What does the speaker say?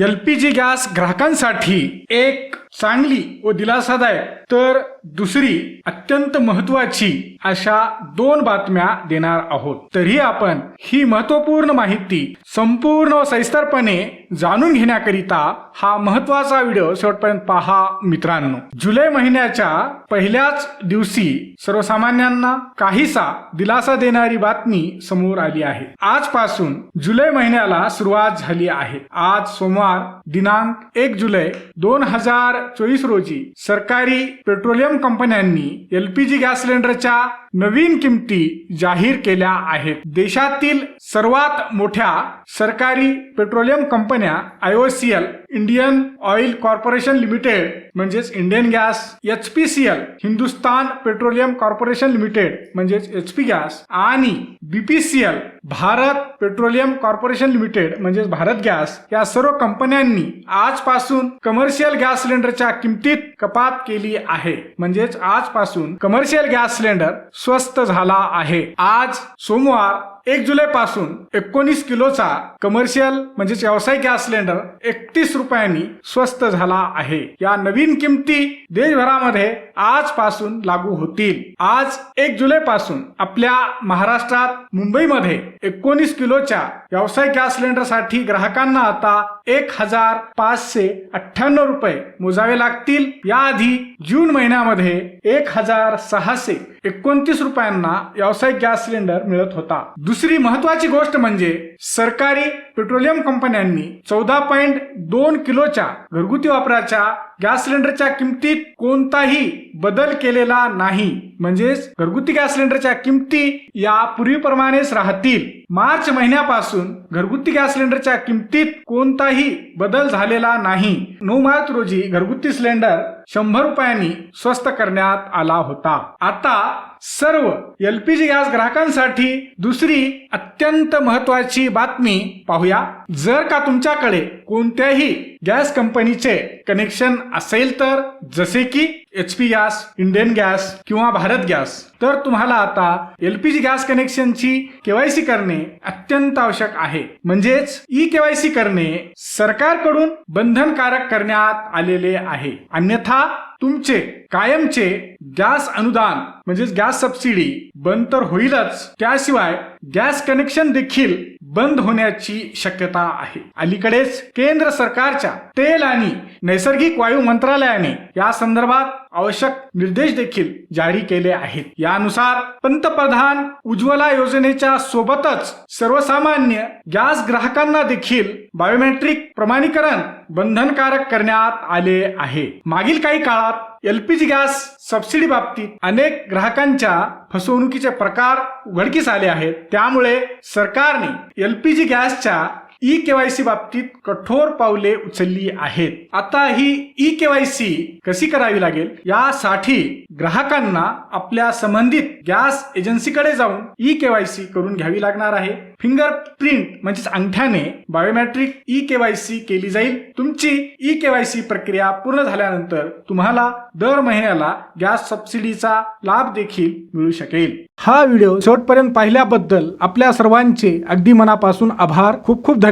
L P G gas ग्राहकांसाठी एक चांगली व दिलासादायक तर दुसरी अत्यंत महत्वाची अशा दोन बातम्या देणार आहोत. तरी आपण ही महत्त्वपूर्ण माहिती संपूर्ण व सविस्तरपणे जाणून घेण्याकरिता हा महत्त्वाचा व्हिडिओ शेवटपर्यंत पहा मित्रांनो. जुलै महिन्याच्या पहिल्याच दिवशी सर्वसामान्यांना काहीसा दिलासा देणारी बातमी समोर आली आहे. आजपासून जुलै महिन्याला सुरुवात झाली आहे. आज सोमवार दिनांक एक जुलै दोन हजार चोवीस रोजी सरकारी पेट्रोलियम कंपन्यांनी एलपीजी गॅस सिलेंडरच्या नवीन किमती जाहीर केल्या आहेत. देशातील सर्वात मोठ्या सरकारी पेट्रोलियम कंपन्या IOCL Indian oil corporation limited म्हणजेच Indian gas H P C L Hindustan petroleum corporation limited म्हणजेच एच पी गॅस आणि BPCL Bharat petroleum corporation limited म्हणजेच भारत गॅस या सर्व कंपन्यांनी आजपासून कमर्शियल गॅस सिलेंडरच्या किमतीत कपात केली आहे. म्हणजेच आजपासून कमर्शियल गॅस सिलेंडर स्वस्त झाला आहे. आज सोमवार एक जुलै पासून एकोणीस किलोचा कमर्शियल म्हणजेच व्यावसायिक गॅस सिलेंडर एकतीस रुपयांनी स्वस्त झाला आहे. या नवीन किमती देशभरामध्ये आजपासून लागू होतील. आज एक जुलै पासून आपल्या महाराष्ट्रात मुंबईमध्ये एकोणीस किलोच्या व्यावसायिक गॅस सिलेंडरसाठी ग्राहकांना आता एक हजार पाचशे अठ्ठ्याण्णव रुपये मोजावे लागतील. याआधी जून महिन्यामध्ये एक हजार सहाशे एकोणतीस रुपयांना व्यावसायिक गॅस सिलेंडर मिळत होता. दुसरी महत्वाची गोष्ट म्हणजे सरकारी पेट्रोलियम कंपन्यांनी चौदा पॉईंट दोन किलोच्या घरगुती वापराच्या गॅस सिलेंडरच्या किमतीत कोणताही बदल केलेला नाही. म्हणजेच घरगुती गॅस सिलेंडरच्या किमती या पूर्वीप्रमाणेच राहतील. मार्च महिन्यापासून घरगुती गॅस सिलेंडरच्या किमतीत कोणताही बदल झालेला नाही. नऊ मार्च रोजी घरगुती सिलेंडर शंभर रुपयांनी स्वस्त करण्यात आला होता. आता सर्व एलपीजी गॅस ग्राहकांसाठी दुसरी अत्यंत महत्वाची बातमी पाहूया. जर का तुमच्याकडे कोणत्याही गॅस कंपनीचे कनेक्शन असेल तर जसे की H P gas Indian gas किंवा भारत गॅस तर तुम्हाला आता एलपीजी गॅस कनेक्शनची केवायसी करणे अत्यंत आवश्यक आहे. म्हणजेच ई केवायसी करणे सरकारकडून बंधनकारक करण्यात आलेले आहे. अन्यथा तुमचे कायमचे गॅस अनुदान म्हणजेच गॅस सबसिडी बंद तर होईलच. त्याशिवाय गॅस कनेक्शन देखील बंद होण्याची शक्यता आहे. अलीकडेच केंद्र सरकारच्या तेल आणि नैसर्गिक वायू मंत्रालयाने या संदर्भात आवश्यक निर्देश देखील जारी केले आहेत. यानुसार पंतप्रधान उज्ज्वला योजनेच्या सोबतच सर्वसामान्य गॅस ग्राहकांना देखील बायोमेट्रिक प्रमाणीकरण बंधनकारक करण्यात आले आहे. मागील काही काळात एलपीजी गॅस सबसिडी बाबतीत अनेक ग्राहकांच्या फसवणुकीचे प्रकार उघडकीस आले आहेत. त्यामुळे सरकारने एलपीजी गॅसच्या ई केवायसी बाबतीत कठोर पावले उचलली आहेत. आता ही ई केवायसी कशी करावी लागेल? यासाठी ग्राहकांना आपल्या संबंधित गॅस एजन्सीकडे जाऊन ई केवायसी करून घ्यावी लागणार आहे. फिंगर प्रिंट म्हणजेच अंगठ्याने बायोमॅट्रिक ई केवायसी केली जाईल. तुमची ई केवायसी प्रक्रिया पूर्ण झाल्यानंतर तुम्हाला दर महिन्याला गॅस सबसिडीचा लाभ देखील मिळू शकेल. हा व्हिडिओ शेवटपर्यंत पाहिल्याबद्दल आपल्या सर्वांचे अगदी मनापासून आभार. खूप खूप